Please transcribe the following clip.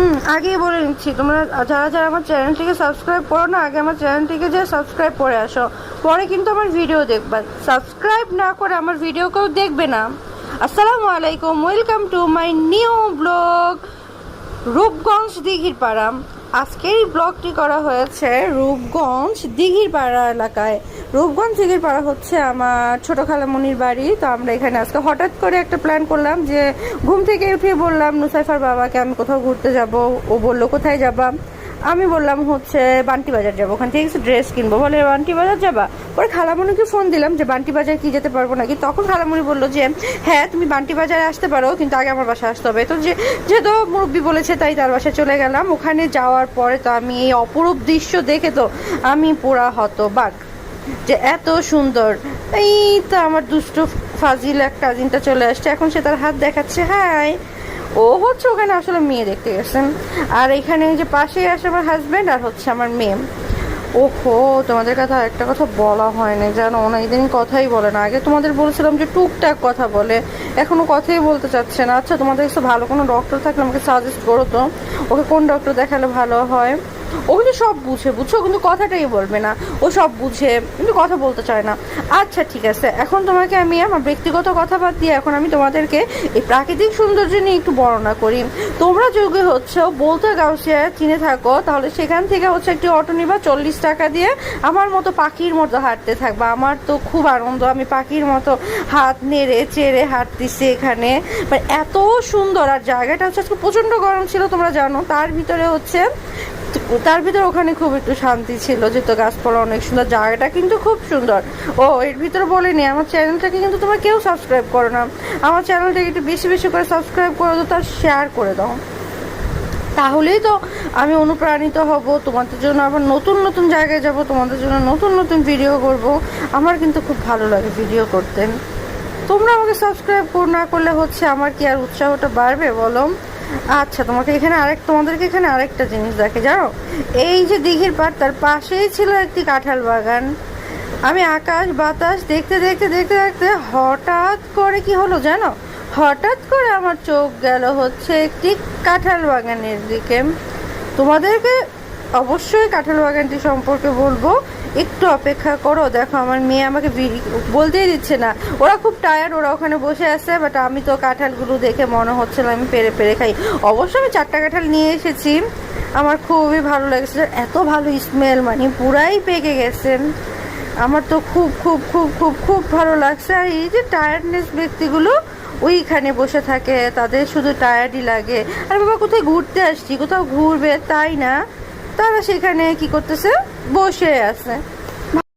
হুম, আগেই বলে নিচ্ছি তোমরা যারা যারা আমার চ্যানেলটিকে সাবস্ক্রাইব করো না, আগে আমার চ্যানেলটিকে যে সাবস্ক্রাইব করে আসো। পরে কিন্তু আমার ভিডিও দেখবা। সাবস্ক্রাইব না করে আমার ভিডিও কেউ দেখবে না। আসসালামু আলাইকুম welcome to my new blog Rupganj দিঘির পাড়া আজকের এই ব্লগটি করা হয়েছে রূপগঞ্জ দিঘির পাড়া এলাকায়। রূপগঞ্জ দিঘির পাড়া হচ্ছে আমার ছোট খালামনির বাড়ি। তো আমরা এখানে আজকে হঠাৎ করে একটা প্ল্যান করলাম যে, ঘুম থেকে উঠে বললাম, নুসাইফার বাবাকে আমি কোথাও ঘুরতে যাব। ও বলল, কোথায় যাবা? আমি বললাম হচ্ছে, বান্টি বাজার যাব। ওখান থেকে কিছু ড্রেস কিনবো। বলে, বান্টি বাজার যাবা? পরে খালামণিকে ফোন দিলাম যে, বান্টি বাজার কি যেতে পারব নাকি? তখন খালামণি বলল যে হ্যাঁ তুমি বান্টি বাজারে আসতে পারো, কিন্তু আগে আমার বাসায় আসতে হবে। তো যে, যেহেতু মুরব্বী বলেছে, তাই তার বাসায় চলে গেলাম। ওখানে যাওয়ার পরে তো আমি এই অপরূপ দৃশ্য দেখে তো আমি পুরা হতবাক যে, এত সুন্দর। এই তো আমার দুষ্ট ফাজিল এক কাজিনটা চলে আসছে। এখন সে তার হাত দেখাচ্ছে হাই ও হচ্ছে ওখানে আসলে মেয়ে দেখতে গেছেন। আর এখানে যে পাশেই আসে আমার হাজব্যান্ড আর হচ্ছে আমার মেয়ে। ওহো, তোমাদের কথা একটা কথা বলা যেন না ইদানিং কথাই বলে না। আগে তোমাদের বলছিলাম যে টুকটাক কথা বলে, এখনও কথাই বলতে চাচ্ছে না। আচ্ছা তোমাদের কাছে ভালো কোনো ডক্টর থাকলে আমাকে সাজেস্ট করো তো। ওকে কোন ডক্টর দেখালে ভালো হয়? ও কিন্তু সব বুঝে, বুঝছ? কিন্তু কথাটাই বলবে না। ও সব বুঝে, কিন্তু কথা বলতে চায় না। আচ্ছা ঠিক আছে। এখন তোমাকে আমি আমার ব্যক্তিগত কথা বাদ দিয়ে এখন আমি তোমাদেরকে এই প্রাকৃতিক সৌন্দর্য নিয়ে একটু বর্ণনা করি। তোমরা যোগ্য হচ্ছে, বলতে গাউসিয়া চিনে থাকো, তাহলে সেখান থেকে হচ্ছে একটি অটো নিবা, চল্লিশ টাকা দিয়ে আমার মতো পাখির মতো হাঁটতে থাকবা। আমার তো খুব আনন্দ, আমি পাখির মতো হাত নেড়ে চেড়ে হাঁটতেছি এখানে। মানে এত সুন্দর, আর জায়গাটা হচ্ছে আজকে প্রচণ্ড গরম ছিল, তোমরা জানো। তার ভিতরে হচ্ছে তার ভিতরে ওখানে খুব একটু শান্তি ছিল, যেহেতু গাছপালা অনেক সুন্দর, জায়গাটা কিন্তু খুব সুন্দর। ও, এর ভিতরে বলিনি, আমার চ্যানেলটাকে কিন্তু তোমরা কেউ সাবস্ক্রাইব করো না। আমার চ্যানেলটাকে একটু বেশি বেশি করে সাবস্ক্রাইব করে দাও, তার শেয়ার করে দাও। তাহলেই তো আমি অনুপ্রাণিত হব, তোমাদের জন্য আবার নতুন নতুন জায়গায় যাব, তোমাদের জন্য নতুন নতুন ভিডিও করব। আমার কিন্তু খুব ভালো লাগে ভিডিও করতে। তোমরা আমাকে সাবস্ক্রাইব না করলে হচ্ছে আমার কি আর উৎসাহটা বাড়বে, বলো? আচ্ছা তোমাকে এখানে আরেক, তোমাদেরকে এখানে আরেকটা জিনিস দেখে, জানো? এই যে দিঘির পাড়, তার পাশেই ছিল একটি কাঁঠাল বাগান। আমি আকাশ, বাতাস দেখতে দেখতে দেখতে দেখতে হঠাৎ করে কি হলো জানো? হঠাৎ করে আমার চোখ গেল হচ্ছে একটি কাঁঠাল বাগানের দিকে। তোমাদেরকে অবশ্যই কাঁঠাল বাগানটি সম্পর্কে বলব। একটু অপেক্ষা করো, দেখো আমার মেয়ে আমাকে বলতেই দিচ্ছে না। ওরা খুব টায়ার্ড ওরা ওখানে বসে আছে বাট আমি তো কাঁঠালগুলো দেখে মনে হচ্ছিল আমি পেরে পেরে খাই। অবশ্য আমি চারটা কাঁঠাল নিয়ে এসেছি। আমার খুবই ভালো লেগেছে। এত ভালো স্মেল মানে পুরাই পেকে গেছেন আমার তো খুব খুব খুব খুব খুব ভালো লাগছে। আর এই যে টায়ার্ডনেস ব্যক্তিগুলো ওইখানে বসে থাকে, তাদের শুধু টায়ার্ডই লাগে। আর বাবা, কোথায় ঘুরতে আসছি? কোথাও ঘুরবে? তাই না? তারা সেখানে কি করতেছে? বসে আছে।